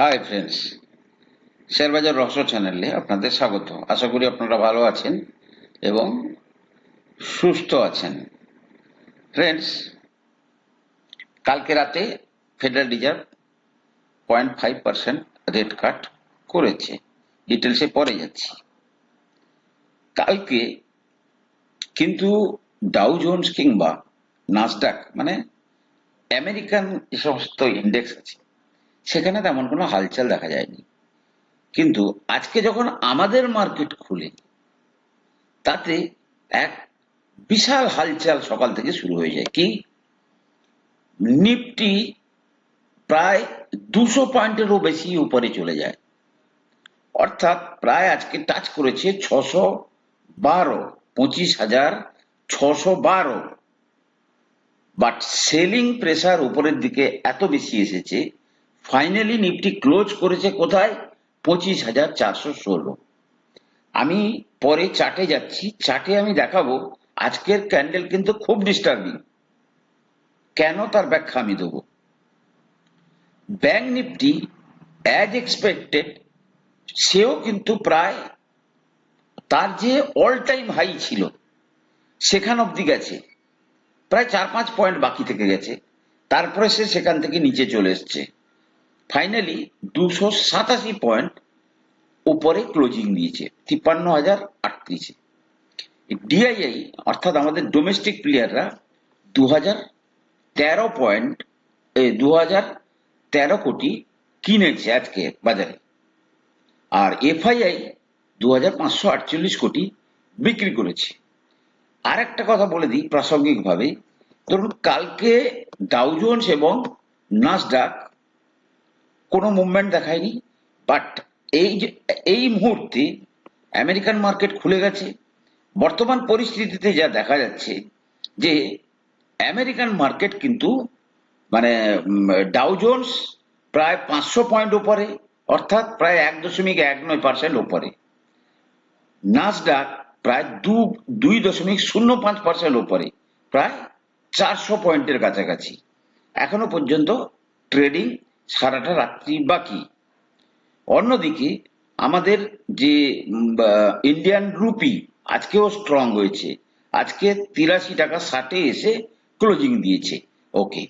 Hi friends শেয়ারবাজার রহস্য চ্যানেলে আপনাদের স্বাগত আশা করি আপনারা ভালো আছেন এবং সুস্থ আছেন ফ্রেন্ডস কালকে রাতে Federal Reserve point five percent rate cut করেছে ডিটেলসে পরে যাচ্ছি কালকে কিন্তু ডাউ জোন্স কিংবা নাসডাক মানে আমেরিকান যে সমস্ত ইন্ডেক্স আছে সেখানে তেমন কোনো হালচাল দেখা যায়নি। কিন্তু আজকে যখন আমাদের মার্কেট খুলে, তাতে এক বিশাল হালচাল সকাল থেকে শুরু হয়ে যায়। কি? নিফটি প্রায় দুশো পয়েন্টেরও বেশি উপরে চলে যায়। অর্থাৎ প্রায় আজকে টাচ করেছে ছশো বারো, পঁচিশ হাজার ছশো বারো। বাট সেলিং প্রেসার উপরের দিকে এত বেশি এসেছে ফাইনালি নিফটি ক্লোজ করেছে কোথায়? পঁচিশ হাজার চারশো ষোলো। আমি পরে চার্টে যাচ্ছি। চার্টে আমি দেখাবো, আজকের ক্যান্ডেল কিন্তু খুব ডিস্টার্বিং কেন তার ব্যাখ্যা আমি দেবো? ব্যাংক নিফটি অ্যাজ এক্সপেক্টেড সেও কিন্তু প্রায় তার যে অল টাইম হাই ছিল, সেখান অবধি গেছে। প্রায় চার পাঁচ পয়েন্ট বাকি থেকে গেছে। তারপরে সে সেখান থেকে নিচে চলে এসছে। ফাইনালি দুশো সাতাশি পয়েন্ট উপরে ক্লোজিং দিয়েছে তিপ্পান্ন হাজার আটত্রিশে। ডিআইআই অর্থাৎ আমাদের ডোমেস্টিক প্লেয়াররা দু হাজার তেরো পয়েন্ট দু হাজার তেরো কোটি কিনেছে আজকে বাজারে। আর এফআইআই দু হাজার পাঁচশো আটচল্লিশ কোটি বিক্রি করেছে। আর একটা কথা বলে দিই প্রাসঙ্গিকভাবে। ধরুন, কালকে ডাউজোন্স এবং নাসডাক কোনো মুভমেন্ট দেখায়নি বাট এই যে, এই মুহূর্তে আমেরিকান মার্কেট খুলে গেছে। বর্তমান পরিস্থিতিতে যা দেখা যাচ্ছে, যে আমেরিকান মার্কেট কিন্তু মানে ডাউজোন্স প্রায় পাঁচশো পয়েন্ট উপরে অর্থাৎ প্রায় এক দশমিক এক নয় পার্সেন্ট উপরে নাসডাক প্রায় দু, দুই দশমিক শূন্য পাঁচ পার্সেন্ট উপরে প্রায় চারশো পয়েন্টের কাছাকাছি। এখনও পর্যন্ত ট্রেডিং সারাটা রাত্রি বাকি। অন্যদিকে, আমাদের যে ইন্ডিয়ান রুপি আজকেও স্ট্রং হয়েছে। আজকে তিরাশি টাকা ষাটে এসে ক্লোজিং দিয়েছে। ওকে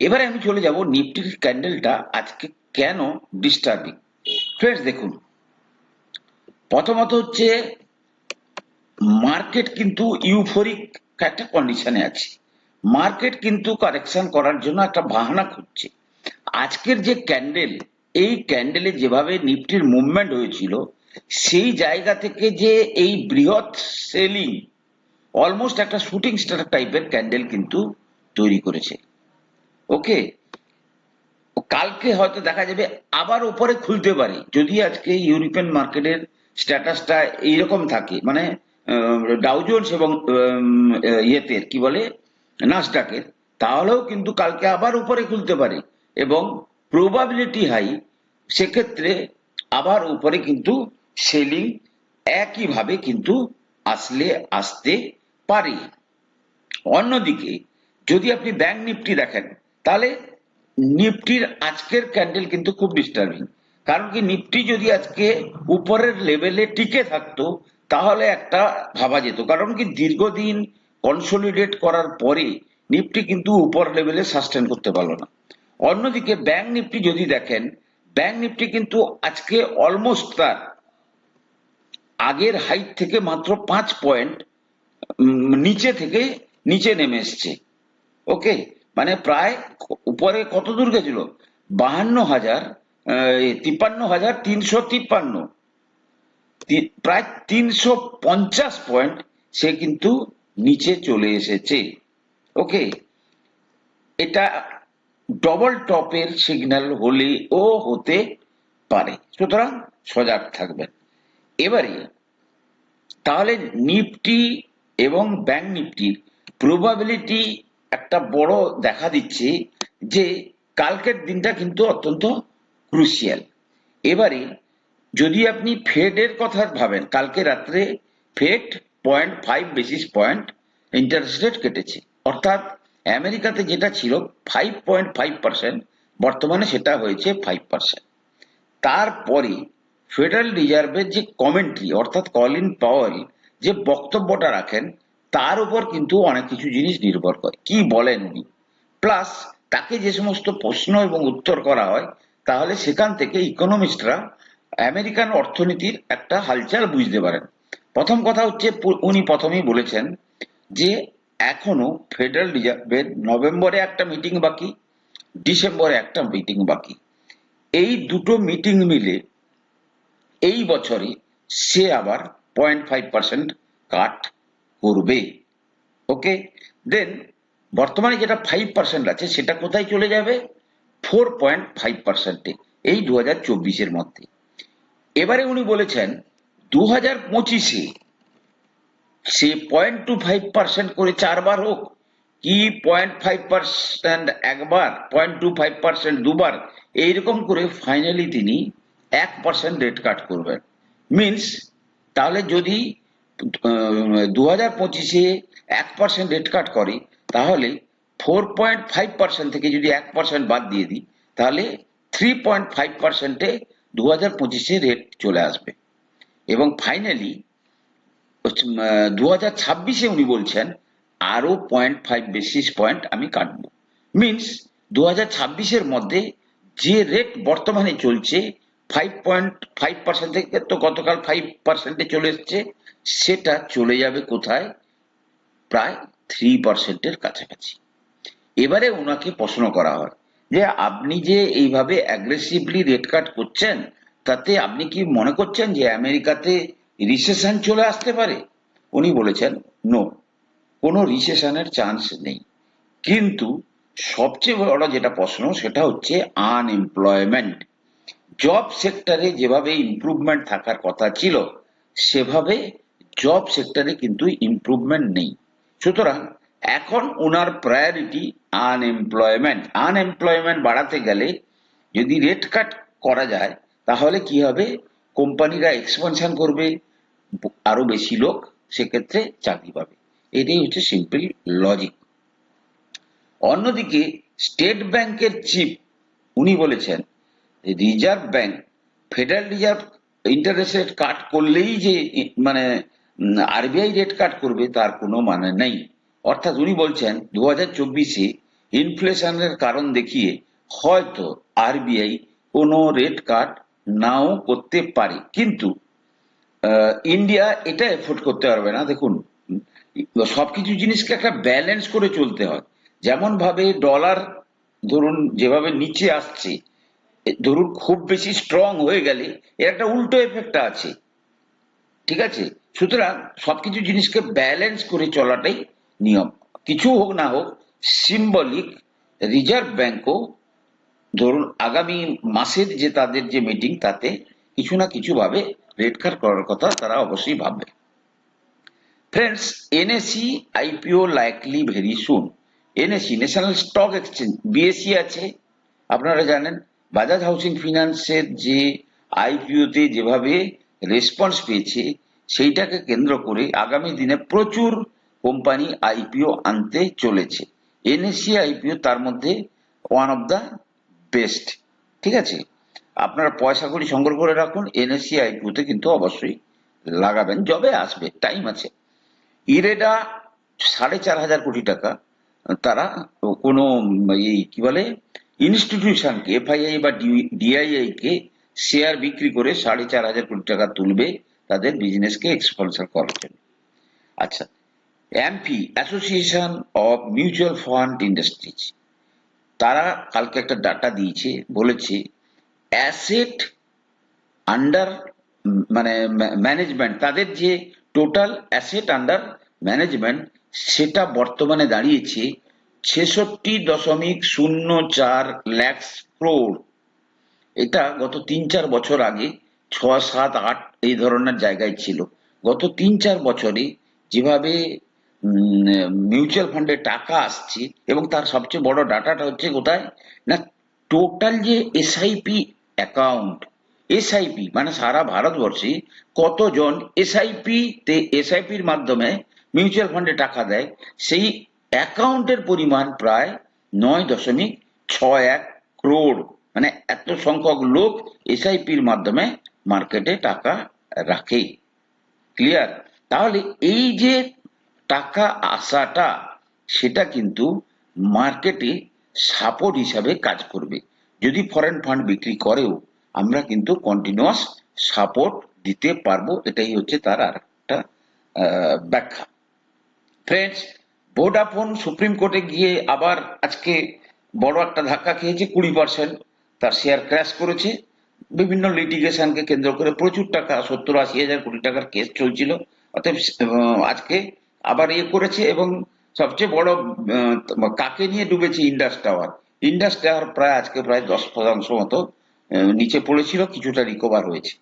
এবারে আমি চলে যাব নিফটির ক্যান্ডেলটা আজকে কেন ডিস্টার্বিং ফ্রেন্ডস দেখুন, প্রথমত হচ্ছে মার্কেট কিন্তু ইউফোরিক একটা কন্ডিশনে আছে। মার্কেট কিন্তু কারেকশন করার জন্য একটা বাহানা খুঁজছে। আজকের যে ক্যান্ডেল এই ক্যান্ডেলে যেভাবে নিফটির মুভমেন্ট হয়েছিল, সেই জায়গা থেকে যে এই বৃহৎ সেলিং অলমোস্ট একটা শুটিং স্টার টাইপের ক্যান্ডেল কিন্তু তৈরি করেছে। ওকে কালকে হয়তো দেখা যাবে আবার উপরে খুলতে পারে। যদি আজকে ইউরোপিয়ান মার্কেটের স্ট্যাটাসটা এইরকম থাকে মানে ডাউজোন্স এবং ইয়েতে, কি বলে নাসডাকের তাহলেও কিন্তু কালকে আবার উপরে খুলতে পারে। এবং প্রবাবিলিটি হাই সেক্ষেত্রে আবার উপরে কিন্তু সেলিং একইভাবে কিন্তু আসলে আসতে পারে। অন্যদিকে, যদি আপনি ব্যাংক নিফটি দেখেন, তাহলে নিফটির আজকের ক্যান্ডেল কিন্তু খুব ডিস্টার্বিং কারণ কি নিফটি যদি আজকে উপরের লেভেলে টিকে থাকতো, তাহলে একটা ভাবা যেত। কারণ কি, দীর্ঘদিন কনসোলিডেট করার পরে নিফটি কিন্তু উপর লেভেলে সাস্টেন করতে পারল না। অন্যদিকে ব্যাংক নিফটি যদি দেখেন, ব্যাংক নিফটি কিন্তু আজকে অলমোস্ট তার আগের হাইট থেকে মাত্র পাঁচ পয়েন্ট নিচে থেকে নিচে নেমে এসছে। ওকে মানে প্রায় উপরে কত দূর গেছিল? বাহান্ন হাজার তিপ্পান্ন হাজার তিনশো তিপ্পান্ন। প্রায় তিনশো পঞ্চাশ পয়েন্ট সে কিন্তু নিচে চলে এসেছে। ওকে এটা ডবল টপের সিগন্যাল হলেও হতে পারে। সুতরাং সজাগ থাকবেন। এবারে, তাহলে নিফটি এবং ব্যাংক নিফটির প্রবাবিলিটি একটা বড় দেখা দিচ্ছে যে কালকের দিনটা কিন্তু অত্যন্ত ক্রুশিয়াল এবারে, যদি আপনি ফেডের কথা ভাবেন, কালকে রাত্রে Fed point five basis point interest rate কেটেছে। অর্থাৎ আমেরিকাতে যেটা ছিল ফাইভ পয়েন্ট ফাইভ পার্সেন্ট বর্তমানে সেটা হয়েছে ফাইভ পার্সেন্ট তারপরে ফেডারেল রিজার্ভের যে কমেন্ট্রি অর্থাৎ কলিন পাওয়েল যে বক্তব্যটা রাখেন, তার উপর কিন্তু অনেক কিছু জিনিস নির্ভর করে। কি বলেন উনি? প্লাস তাকে যে সমস্ত প্রশ্ন এবং উত্তর করা হয়, তাহলে সেখান থেকে ইকোনমিস্টরা আমেরিকান অর্থনীতির একটা হালচাল বুঝতে পারেন। প্রথম কথা হচ্ছে, উনি প্রথমেই বলেছেন যে এখনও ফেডারেল রিজার্ভের নভেম্বরে একটা মিটিং বাকি ডিসেম্বরে একটা মিটিং বাকি। এই দুটো মিটিং মিলে এই বছরে সে আবার পয়েন্ট ফাইভ পার্সেন্ট কাট করবে। ওকে দেন বর্তমানে যেটা ফাইভ পার্সেন্ট আছে, সেটা কোথায় চলে যাবে? ফোর পয়েন্ট ফাইভ পার্সেন্টে এই দু হাজার চব্বিশের মধ্যে। এবারে উনি বলেছেন, দু হাজার পঁচিশে সে পয়েন্ট টু ফাইভ পার্সেন্ট করে চারবার হোক, কি পয়েন্ট ফাইভ পার্সেন্ট একবার পয়েন্ট টু ফাইভ পার্সেন্ট দুবার, এইরকম করে ফাইনালি তিনি এক পার্সেন্ট রেট কাট করবেন। মিনস তাহলে যদি দু হাজার পঁচিশে এক পার্সেন্ট রেট কাট করে, তাহলে ফোর পয়েন্ট ফাইভ পার্সেন্ট থেকে যদি এক পার্সেন্ট বাদ দিয়ে দিই, তাহলে থ্রি পয়েন্ট ফাইভ পার্সেন্টে দু হাজার পঁচিশে রেট চলে আসবে। এবং ফাইনালি দু হাজার ছাব্বিশে উনি বলছেন আরও পয়েন্ট ফাইভ বেসিস পয়েন্ট আমি কাটবো। মিনস দু হাজার ছাব্বিশের মধ্যে যে রেট বর্তমানে চলছে ফাইভ পয়েন্ট ফাইভ পার্সেন্ট থেকে তো গতকাল ফাইভ পার্সেন্টে চলে এসছে, সেটা চলে যাবে কোথায়? প্রায় থ্রি পার্সেন্টের কাছাকাছি। এবারে ওনাকে প্রশ্ন করা হয় যে, আপনি যে এইভাবে অ্যাগ্রেসিভলি রেট কাট করছেন, তাতে আপনি কি মনে করছেন যে আমেরিকাতে রিসেশন চলে আসতে পারে। উনি বলেছেন নো কোনো রিসেশনের চান্স নেই। কিন্তু সবচেয়ে বড় যেটা প্রশ্ন, সেটা হচ্ছে আনএমপ্লয়মেন্ট জব সেক্টরে যেভাবে ইমপ্রুভমেন্ট থাকার কথা ছিল, সেভাবে জব সেক্টরে কিন্তু ইমপ্রুভমেন্ট নেই। সুতরাং এখন ওনার প্রায়োরিটি আনএমপ্লয়মেন্ট আনএমপ্লয়মেন্ট বাড়াতে গেলে যদি রেট কাট করা যায়, তাহলে কি হবে? কোম্পানিরা এক্সপেনশন করবে আরও বেশি লোক সেক্ষেত্রে চাকরি পাবে। এটাই হচ্ছে সিম্পল লজিক অন্যদিকে স্টেট ব্যাংকের চিফ উনি বলেছেন reserve bank federal reserve interest rate cut করলেই যে মানে আরবিআই রেট কাট করবে তার কোনো মানে নেই। অর্থাৎ উনি বলছেন দু হাজার চব্বিশে ইনফ্লেশনের কারণ দেখিয়ে হয়তো আরবিআই কোনো রেট কাট নাও করতে পারে। কিন্তু ইন্ডিয়া এটা এফোর্ড করতে পারবে না। দেখুন, সবকিছু জিনিসকে একটা ব্যালেন্স করে চলতে হয়। যেমন ভাবে ডলার ধরুন, যেভাবে নিচে আসছে ধরুন, খুব বেশি স্ট্রং হয়ে গেলে এর একটা উল্টো এফেক্ট আছে। ঠিক আছে? সুতরাং সবকিছু জিনিসকে ব্যালেন্স করে চলাটাই নিয়ম। কিছু হোক না হোক সিম্বলিক রিজার্ভ ব্যাংকও ধরুন, আগামী মাসের যে তাদের যে মিটিং তাতে কিছু না কিছু রেট করার কথা তারা অবশ্যই ভাববে। Friends NSE IPO likely very soon NSE national stock exchange BSE আছে। আপনারা জানেন বাজাজ হাউসিং ফিনান্সের যে আইপিও তে যেভাবে রেসপন্স পেয়েছে, সেইটাকে কেন্দ্র করে আগামী দিনে প্রচুর কোম্পানি আইপিও আনতে চলেছে। এনএসসি আইপিও তার মধ্যে ওয়ান অফ দ্য বেস্ট ঠিক আছে? আপনারা পয়সা করি সংগ্রহ করে রাখুন এনএসসি আইপিওতে কিন্তু অবশ্যই লাগাবেন, যবে আসবে টাইম আছে। ইরেডা সাড়ে চার হাজার কোটি টাকা, তারা কোনো এই কি বলে ইনস্টিটিউশনকে এফআইআই বা ডিআইআই কে শেয়ার বিক্রি করে সাড়ে চার হাজার কোটি টাকা তুলবে, তাদের বিজনেসকে এক্সপন্সার করার জন্য। আচ্ছা AMFI association of mutual fund industries তারা কালকে একটা ডাটা দিয়েছে, বলেছে অ্যাসেট আন্ডার মানে ম্যানেজমেন্ট তাদের যে টোটাল অ্যাসেট আন্ডার ম্যানেজমেন্ট সেটা বর্তমানে দাঁড়িয়েছে ছেষট্টি দশমিক শূন্য চার ল্যাক্স ক্রোড় এটা গত তিন চার বছর আগে ছ, সাত, আট এই ধরনের জায়গায় ছিল। গত তিন চার বছরে যেভাবে মিউচুয়াল ফান্ডে টাকা আসছে এবং তার সবচেয়ে বড় ডাটাটা হচ্ছে কোথায়? না টোটাল যে এসআইপি অ্যাকাউন্ট এসআইপি মানে সারা ভারতবর্ষে কতজন এসআইপি তে এসআইপির মাধ্যমে মিউচুয়াল ফান্ডে টাকা দেয়, সেই অ্যাকাউন্টের পরিমাণ প্রায় নয় দশমিক ছয় এক ক্রোড় মানে এত সংখ্যক লোক এসআইপির মাধ্যমে মার্কেটে টাকা রাখে। ক্লিয়ার তাহলে এই যে টাকা আসাটা, সেটা কিন্তু মার্কেটে সাপোর্ট হিসাবে কাজ করবে। যদি ফরেন ফান্ড বিক্রি করেও আমরা কিন্তু কন্টিনিউয়াস সাপোর্ট দিতে পারব, এটাই হচ্ছে তার আর একটা ব্যাখ্যা। ফ্রেন্ডস ভোডাফোন সুপ্রিম কোর্টে গিয়ে আবার আজকে বড় একটা ধাক্কা খেয়েছে, কুড়ি পার্সেন্ট তার শেয়ার ক্র্যাশ করেছে। বিভিন্ন লিটিগেশনকে কেন্দ্র করে প্রচুর টাকা, সত্তর, আশি হাজার কোটি টাকার কেস চলছিল। অতএব আজকে আবার ইয়ে করেছে এবং সবচেয়ে বড় কাকে নিয়ে ডুবেছে ইন্ডাস টাওয়ার ইন্ডাস টাওয়ার প্রায় আজকে প্রায় দশ শতাংশ মতো নিচে পড়েছিল, কিছুটা রিকভার হয়েছে।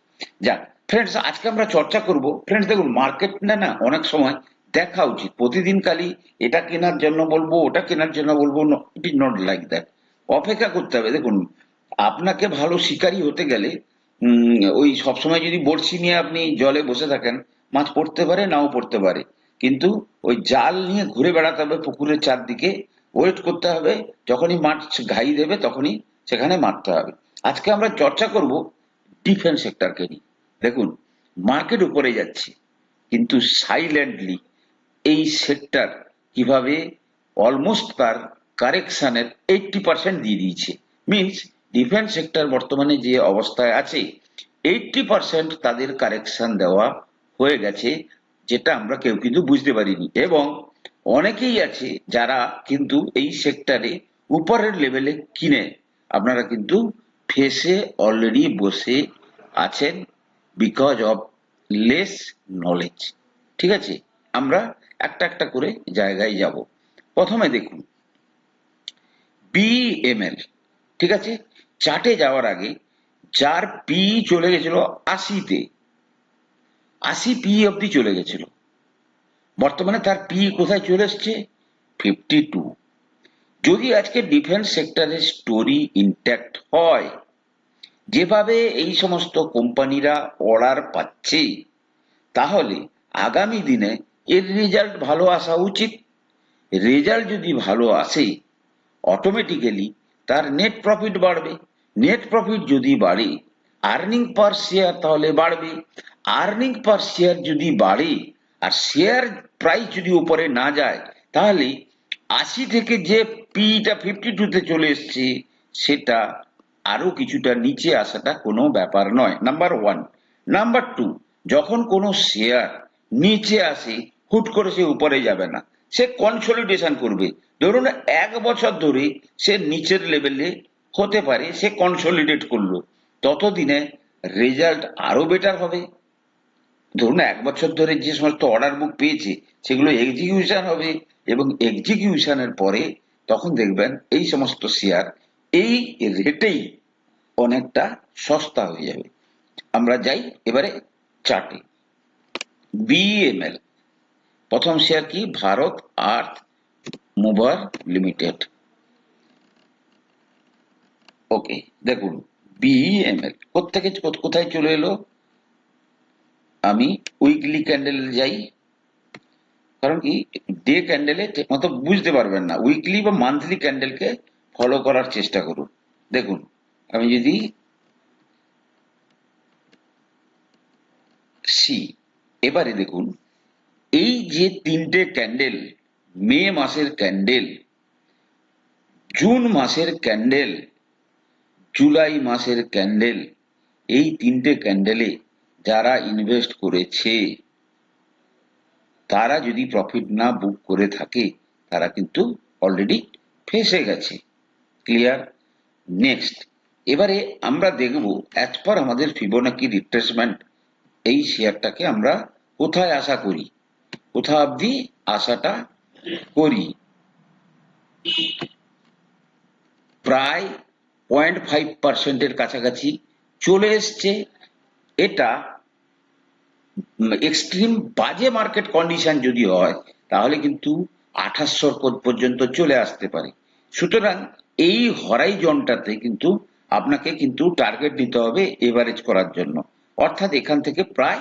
যাক ফ্রেন্ডস আজকে আমরা চর্চা করব। ফ্রেন্ডস দেখুন মার্কেট না না, অনেক সময় দেখা উচিত। প্রতিদিন খালি এটা কেনার জন্য বলব, ওটা কেনার জন্য বলব it is not like that অপেক্ষা করতে হবে। দেখুন, আপনাকে ভালো শিকারী হতে গেলে ওই সবসময় যদি বড়শি নিয়ে আপনি জলে বসে থাকেন, মাছ পড়তে পারে, নাও পড়তে পারে। কিন্তু ওই জাল নিয়ে ঘুরে বেড়াতে হবে পুকুরের চারদিকে ওয়েট করতে হবে, যখনই মাছ ঘাই দেবে তখনই সেখানে মারতে হবে। আজকে আমরা চর্চা করব ডিফেন্স সেক্টরকে নিয়ে। দেখুন মার্কেট উপরে যাচ্ছে, কিন্তু সাইলেন্টলি এই সেক্টর কীভাবে অলমোস্ট তার কারেকশনের এইটটি পার্সেন্ট দিয়ে দিয়েছে। মিনস ডিফেন্স সেক্টর বর্তমানে যে অবস্থায় আছে এইটটি পার্সেন্ট তাদের কারেকশন দেওয়া হয়ে গেছে, যেটা আমরা কেউ কিন্তু বুঝতে পারিনি। এবং অনেকেই আছে যারা কিন্তু এই সেক্টরে উপরের লেভেলে কিনে। আপনারা কিন্তু ফেসে অলরেডি বসে আছেন বিকজ অফ লেস নলেজ ঠিক আছে? আমরা একটা একটা করে জায়গায় যাব। প্রথমে দেখুন বিএমএল ঠিক আছে? চার্টে যাওয়ার আগে যার পি চলে গেছিল আশিতে, আশি পি অব্দি চলে গেছিল। বর্তমানে তার পি কোথায় চলে এসছে? ফিফটি টু যদি আজকে ডিফেন্স সেক্টরের স্টোরি ইনট্যাক্ট হয়, যেভাবে এই সমস্ত কোম্পানিরা অর্ডার পাচ্ছে, তাহলে আগামী দিনে এর রেজাল্ট ভালো আসা উচিত। রেজাল্ট যদি ভালো আসে অটোমেটিক্যালি তার নেট প্রফিট বাড়বে। নেট প্রফিট যদি বাড়ে আর্নিং পার শেয়ার তাহলে বাড়বে। আর্নিং পার শেয়ার যদি বাড়ে আর শেয়ার প্রাইস যদি উপরে না যায়, তাহলে আশি থেকে যে পিটা ফিফটি টুতে চলে এসছে, সেটা আরও কিছুটা নিচে আসাটা কোনো ব্যাপার নয়। নাম্বার ওয়ান নাম্বার টু যখন কোনো শেয়ার নিচে আসে, হুট করে সে উপরে যাবে না। সে কনসলিডেশন করবে। ধরুন এক বছর ধরে সে নিচের লেভেলে হতে পারে, সে কনসলিডেট করল। ততদিনে রেজাল্ট আরও বেটার হবে। ধরুন এক বছর ধরে যে সমস্ত অর্ডার বুক পেয়েছে, সেগুলো এক্সিকিউশন হবে এবং এক্সিকিউশনের পরে তখন দেখবেন এই সমস্ত শেয়ার এই রেটেই অনেকটা সস্তা হয়ে যাবে। আমরা যাই এবারে চার্টে বিএমএল প্রথম শেয়ার কি? Bharat earth mover limited okay দেখুন বিএমএল কোথেকে কোথায় চলে এলো? আমি উইকলি ক্যান্ডেল যাই। কারণ কি ডে ক্যান্ডেলে মতো বুঝতে পারবেন না। উইকলি বা মান্থলি ক্যান্ডেলকে ফলো করার চেষ্টা করুন। দেখুন, আমি যদি সি এবারে দেখুন, এই যে তিনটে ক্যান্ডেল মে মাসের ক্যান্ডেল জুন মাসের ক্যান্ডেল জুলাই মাসের ক্যান্ডেল এই তিনটে ক্যান্ডেলে যারা ইনভেস্ট করেছে, তারা যদি প্রফিট না বুক করে থাকে, তারা কিন্তু অলরেডি ফেসে গেছে। ক্লিয়ার নেক্সট এবারে আমরা দেখব অ্যাজ পার আমাদের ফিবোনাকি রিট্রেসমেন্ট এই শেয়ারটাকে আমরা কোথায় আশা করি? কোথা অবধি আশাটা করি? প্রায় পয়েন্ট ফাইভ পার্সেন্টের কাছাকাছি চলে এসছে। এটা এক্সট্রিম বাজে মার্কেট কন্ডিশন যদি হয়, তাহলে কিন্তু আঠাশশোর পর্যন্ত চলে আসতে পারে। সুতরাং এই হরাইজনটাতে কিন্তু আপনাকে কিন্তু টার্গেট নিতে হবে এভারেজ করার জন্য। অর্থাৎ এখান থেকে প্রায়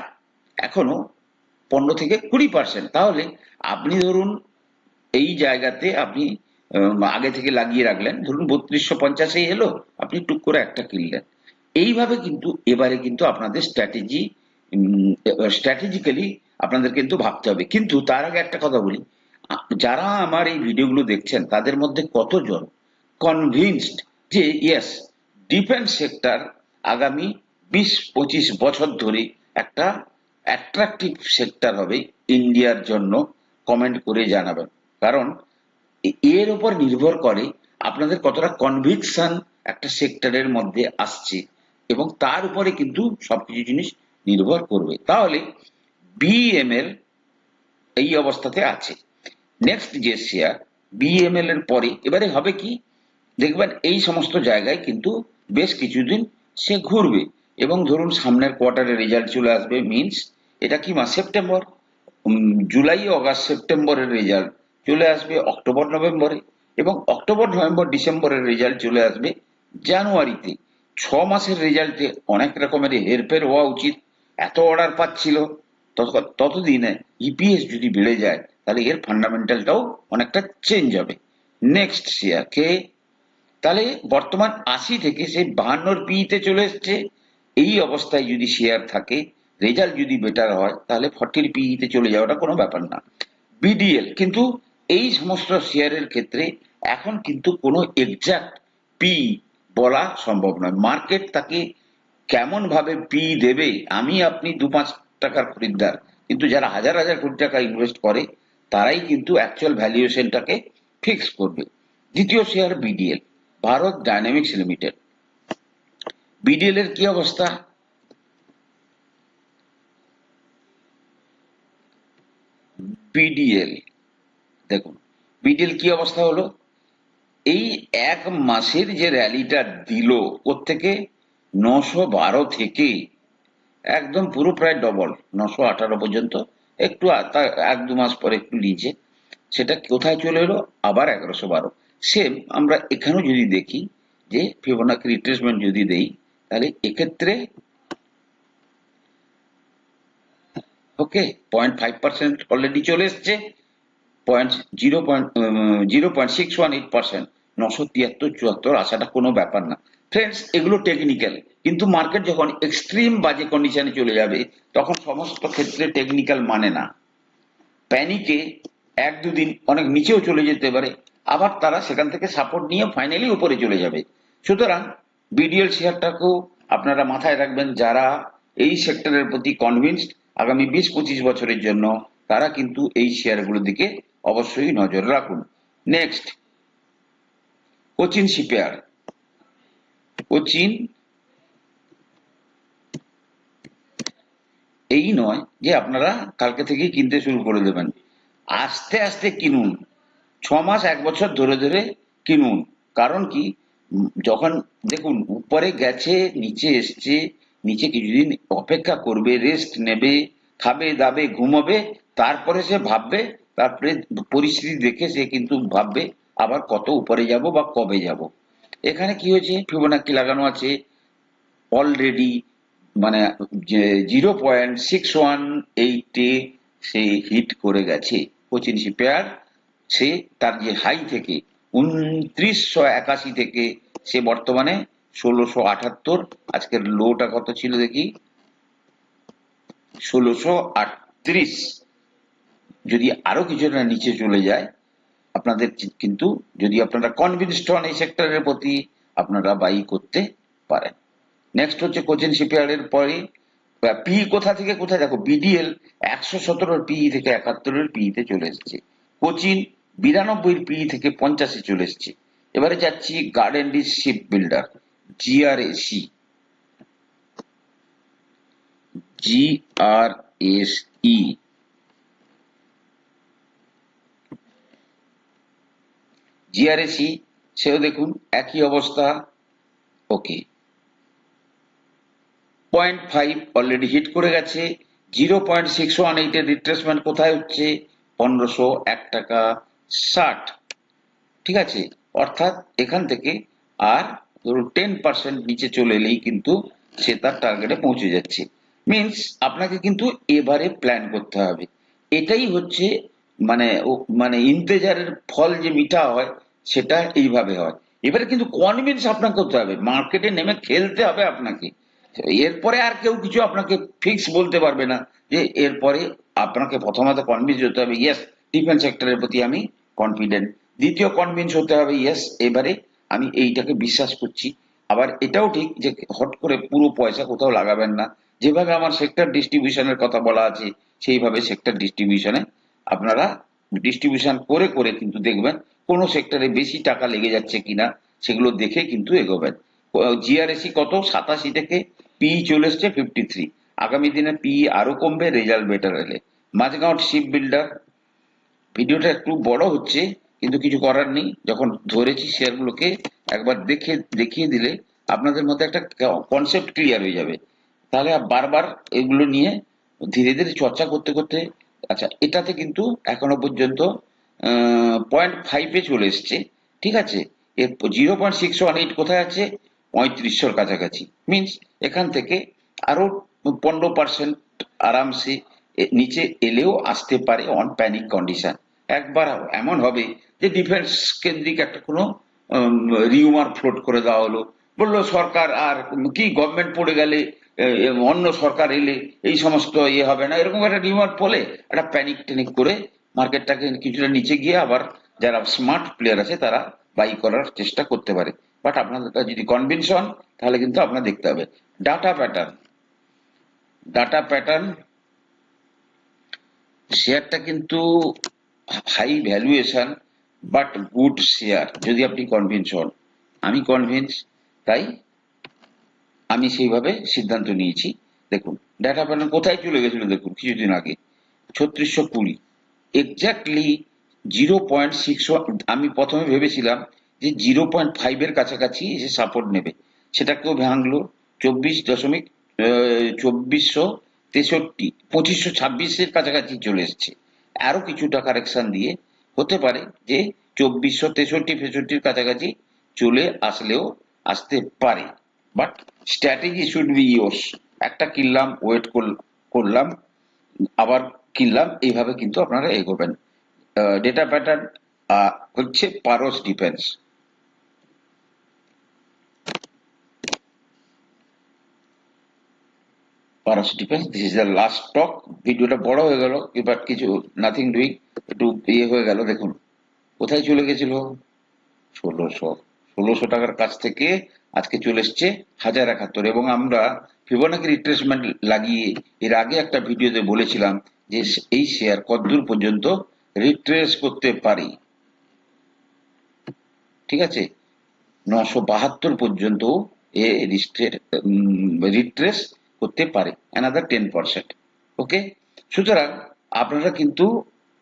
এখনও পনেরো থেকে কুড়ি পার্সেন্ট তাহলে আপনি ধরুন এই জায়গাতে আপনি আগে থেকে লাগিয়ে রাখলেন, ধরুন বত্রিশশো পঞ্চাশেই এলো, আপনি টুক করে একটা কিনলেন। এইভাবে কিন্তু এবারে কিন্তু আপনাদের স্ট্র্যাটেজি স্ট্র্যাটেজিক্যালি আপনাদের কিন্তু ভাবতে হবে। কিন্তু তার আগে একটা কথা বলি। যারা আমার এই ভিডিওগুলো দেখছেন, তাদের মধ্যে কতজন কনভিনসড যে ইয়েস ডিফেন্স সেক্টর আগামী বিশ, পঁচিশ বছর ধরে একটা অ্যাট্রাকটিভ সেক্টর হবে ইন্ডিয়ার জন্য কমেন্ট করে জানাবেন। কারণ এর উপর নির্ভর করে আপনাদের কতটা কনভিকশন একটা সেক্টরের মধ্যে আসছে। এবং তার উপরে কিন্তু সবকিছু জিনিস নির্ভর করবে। তাহলে বিএমএল এই অবস্থাতে আছে। নেক্সট যে শেয়ার বিএমএল এর পরে, এবারে হবে কি? দেখবেন এই সমস্ত জায়গায় কিন্তু বেশ কিছুদিন সে ঘুরবে। এবং ধরুন সামনের কোয়ার্টারে রেজাল্ট চলে আসবে মিনস এটা কি মাস? সেপ্টেম্বর জুলাই অগাস্ট সেপ্টেম্বরের রেজাল্ট চলে আসবে অক্টোবর নভেম্বরে এবং অক্টোবর নভেম্বর ডিসেম্বরের রেজাল্ট চলে আসবে জানুয়ারিতে ছ মাসের রেজাল্টে অনেক রকমের হেরফের হওয়া উচিত। এত অর্ডার পাচ্ছিল তত- ততদিনে ইপিএস যদি বেড়ে যায়, তাহলে এর ফান্ডামেন্টালটাও অনেকটা চেঞ্জ হবে। নেক্সট শেয়ার কে? তাহলে বর্তমান আশি থেকে সে বাহান্নর পিতে চলে এসছে। এই অবস্থায় যদি শেয়ার থাকে রেজাল্ট যদি বেটার হয়, তাহলে ফর্টির পিইতে চলে যাওয়াটা কোনো ব্যাপার না। বিডিএল কিন্তু এই সমস্ত শেয়ারের ক্ষেত্রে এখন কিন্তু কোনো এক্সাক্ট পি বলা সম্ভব নয়। মার্কেট তাকে কেমন ভাবে পি দেবে? আমি, আপনি দু পাঁচ টাকার খরিদ্দার। কিন্তু যারা হাজার হাজার কোটি টাকা ইনভেস্ট করে, তারাই কিন্তু অ্যাকচুয়াল ভ্যালুয়েশনটাকে ফিক্স করবে। দ্বিতীয় share BDL Bharat dynamics limited BDL এর কি অবস্থা? বিডিএল দেখুন বিডিএল কি অবস্থা হলো? এই এক মাসের যে র্যালিটা দিল থেকে নশো বারো থেকে একদম পুরো প্রায় ডবল নশো আঠারো পর্যন্ত। একটু এক দু মাস পরে একটু নিচে সেটা কোথায় চলে এলো? আবার এগারোশো বারো। সেম আমরা এখানেও যদি দেখি যে ফিবোনাকি রিট্রেসমেন্ট যদি দেই, তাহলে এক্ষেত্রে okay point five percent already চলে এসছে। Point zero point zero point six one eight percent নশো তিয়াত্তর চুয়াত্তর আসাটা কোনো ব্যাপার না। ফ্রেন্ডস এগুলো টেকনিক্যাল কিন্তু মার্কেট যখন এক্সট্রিম বাজে কন্ডিশনে চলে যাবে, তখন সমস্ত ক্ষেত্রে টেকনিক্যাল মানে না। প্যানিকে এক দুদিন অনেক নিচেও চলে যেতে পারে, আবার তারা সেখান থেকে সাপোর্ট নিয়ে ফাইনালি উপরে চলে যাবে। সুতরাং বিডিএল শেয়ারটাকেও আপনারা মাথায় রাখবেন, যারা এই সেক্টরের প্রতি কনভিন্সড আগামী বিশ পঁচিশ বছরের জন্য তারা কিন্তু এই শেয়ারগুলোর দিকে অবশ্যই নজর রাখুন। নেক্সট কোচিন শিপইয়ার্ড কোচিন এই নয় যে আপনারা কালকে থেকেই কিনতে শুরু করে দেবেন। আস্তে আস্তে কিনুন। ছ মাস, এক বছর ধরে ধরে কিনুন। কারণ কি? যখন দেখুন, উপরে গেছে, নিচে এসছে, নিচে কিছুদিন অপেক্ষা করবে রেস্ট নেবে, খাবে, দাবে, ঘুমাবে, তারপরে সে ভাববে, তারপরে পরিস্থিতি দেখে সে কিন্তু ভাববে, আবার কত উপরে যাব বা কবে যাব। এখানে কি হয়েছে? ফিবোনাকি লাগানো আছে। অলরেডি মানে জিরো পয়েন্ট সিক্স ওয়ান এইটে সে হিট করে গেছে। কোচিন শিপইয়ার্ড সে তার যে হাই থেকে উনত্রিশশো একাশি থেকে সে বর্তমানে ষোলোশো আটাত্তর। আজকের লোটা কত ছিল দেখি? ষোলোশো আটত্রিশ। যদি আরও কিছুটা নিচে চলে যায় আপনাদের কিন্তু যদি আপনারা কনভিনসড হন এই সেক্টরের প্রতি, আপনারা বাই করতে পারেন। নেক্সট হচ্ছে কোচিন শিপইয়ার্ডের পরে পি কোথা থেকে কোথায়? দেখো বিডিএল একশো সতেরোর পিই থেকে একাত্তরের পিইতে চলে এসেছে। কোচিন বিরানব্বই পিই থেকে পঞ্চাশে চলে এসেছে। এবারে যাচ্ছি garden dish ship builder GRSE GRSE GRSE সেও দেখুন একই অবস্থা। Okay point five already hit করে গেছে। জিরো পয়েন্ট সিক্স ওয়ান এইটের রিট্রেসমেন্ট কোথায় হচ্ছে? পনেরোশো এক টাকা ষাট। ঠিক আছে? অর্থাৎ এখান থেকে আর ধরুন টেন পার্সেন্ট নিচে চলে এলেই কিন্তু সে তার টার্গেটে পৌঁছে যাচ্ছে। মিন্স আপনাকে কিন্তু এবারে প্ল্যান করতে হবে। এটাই হচ্ছে মানে মানে ইন্তেজারের ফল যে মিঠা হয় সেটা এইভাবে হয়। এবারে কিন্তু কনভিন্স আপনাকে করতে হবে। মার্কেটে নেমে খেলতে হবে আপনাকে। এরপরে আর কেউ কিছু আপনাকে ফিক্স বলতে পারবে না যে এরপরে আপনাকে প্রথমত কনভিন্স হতে হবে ইয়েস ডিফেন্স সেক্টরের প্রতি আমি কনফিডেন্ট দ্বিতীয় কনভিন্স হতে হবে ইয়েস এবারে আমি এইটাকে বিশ্বাস করছি। আবার এটাও ঠিক যে হট করে পুরো পয়সা কোথাও লাগাবেন না। যেভাবে আমার সেক্টর ডিস্ট্রিবিউশনের কথা বলা আছে, সেইভাবে সেক্টর ডিস্ট্রিবিউশনে আপনারা ডিস্ট্রিবিউশন করে করে কিন্তু দেখবেন কোন সেক্টরে বেশি টাকা লেগে যাচ্ছে কিনা সেগুলো দেখে কিন্তু এগোবেন। জিআরএসি কত? সাতাশি থেকে পি চলে এসছে ফিফটি থ্রি আগামী দিনে পি আরও কমবে রেজাল্ট বেটার এলে মাঝগাঁও শিপ বিল্ডার ভিডিওটা একটু বড় হচ্ছে, কিন্তু কিছু করার নেই। যখন ধরেছি শেয়ারগুলোকে, একবার দেখে, দেখিয়ে দিলে আপনাদের মধ্যে একটা কনসেপ্ট ক্লিয়ার হয়ে যাবে। তাহলে বারবার এগুলো নিয়ে ধীরে ধীরে চর্চা করতে করতে আচ্ছা এটাতে কিন্তু এখনও পর্যন্ত পয়েন্ট ফাইভে চলে এসছে, ঠিক আছে? এর zero point six one eight কোথায় আছে? পঁয়ত্রিশশোর কাছাকাছি। মিনস এখান থেকে আরও পনেরো পার্সেন্ট আরামসে নিচে এলেও আসতে পারে অন প্যানিক কন্ডিশন একবার এমন হবে যে ডিফেন্স কেন্দ্রিক একটা কোনো রিউমার ফ্লোট করে দেওয়া হলো। বলল সরকার আর কি গভর্নমেন্ট পড়ে গেলে অন্য সরকার এলে এই সমস্ত ইয়ে হবে না। এরকম একটা রিউমার ফলে একটা প্যানিক ট্যানিক করে মার্কেটটাকে কিছুটা নিচে গিয়ে আবার যারা স্মার্ট প্লেয়ার আছে তারা বাই করার চেষ্টা করতে পারে। বাট আপনাদের যদি কনভিন্স হন তাহলে কিন্তু আপনার দেখতে হবে। ডাটা প্যাটার্ন ডাটা প্যাটার্ন শেয়ারটা কিন্তু high valuation but good share যদি আপনি কনভিন্স হন আমি কনভিন্স তাই আমি সেইভাবে সিদ্ধান্ত নিয়েছি। দেখুন ডাটা প্যাটার্ন কোথায় চলে গেছিল দেখুন, কিছুদিন আগে। ছত্রিশশো কুড়ি। এক্স্যাক্টলি জিরো পয়েন্ট সিক্স আমি প্রথমে ভেবেছিলাম যে জিরো পয়েন্ট ফাইভের কাছাকাছি এসে সাপোর্ট নেবে। সেটাকেও ভাঙলো। চব্বিশ দশমিক চব্বিশশো তেষট্টি, পঁচিশশো ছাব্বিশের কাছাকাছি চলে এসছে। আরও কিছুটা কারেকশন দিয়ে হতে পারে যে চব্বিশশো তেষট্টি, ফেষট্টির কাছাকাছি চলে আসলেও আসতে পারে। But strategy should be yours একটা কিনলাম ওয়েট করলাম, আবার কিনলাম, এইভাবে কিন্তু আপনারা এগোবেন। ডেটা প্যাটার্ন হচ্ছে Paras defence Paras defence this is the last talk ভিডিওটা বড় হয়ে গেল, এবার কিছু নাথিং ডুইং একটু ইয়ে হয়ে গেল, দেখুন। কোথায় চলে গেছিল? ষোলোশো। ষোলোশো টাকার কাছ থেকে আজকে চলে এসছে হাজার একাত্তর। এবং আমরা ফিবোনাকি রিট্রেসমেন্ট লাগিয়ে এর আগে একটা ভিডিওতে বলেছিলাম যে এই শেয়ার কতদূর পর্যন্ত রিট্রেস করতে পারি। ঠিক আছে? নশো বাহাত্তর পর্যন্ত এ রিট্রেস করতে পারে। অ্যানাদার টেন পার্সেন্ট ওকে সুতরাং আপনারা কিন্তু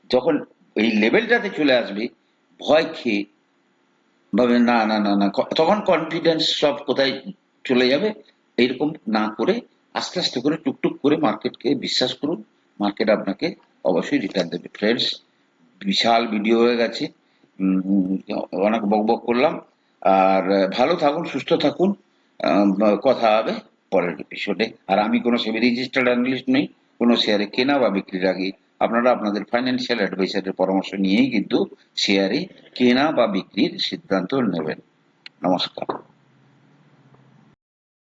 যখন এই লেভেলটাতে চলে আসবে, ভয় খেয়ে ভাবে না না না না তখন কনফিডেন্স সব কোথায় চলে যাবে? এইরকম না করে আস্তে আস্তে করে টুকটুক করে মার্কেটকে বিশ্বাস করুন। মার্কেট আপনাকে অবশ্যই রিটার্ন দেবে। ফ্রেন্ডস বিশাল ভিডিও হয়ে গেছে। অনেক বক বক করলাম। আর ভালো থাকুন, সুস্থ থাকুন। কথা হবে পরের এপিসোডে আর আমি কোনো সেমি রেজিস্টার্ড অ্যানালিস্ট নই, কোনো শেয়ারে কেনা বা বিক্রির আগে আপনারা আপনাদের ফাইন্যান্সিয়াল অ্যাডভাইসারের পরামর্শ নিয়েই কিন্তু শেয়ারে কেনা বা বিক্রির সিদ্ধান্ত নেবেন। নমস্কার।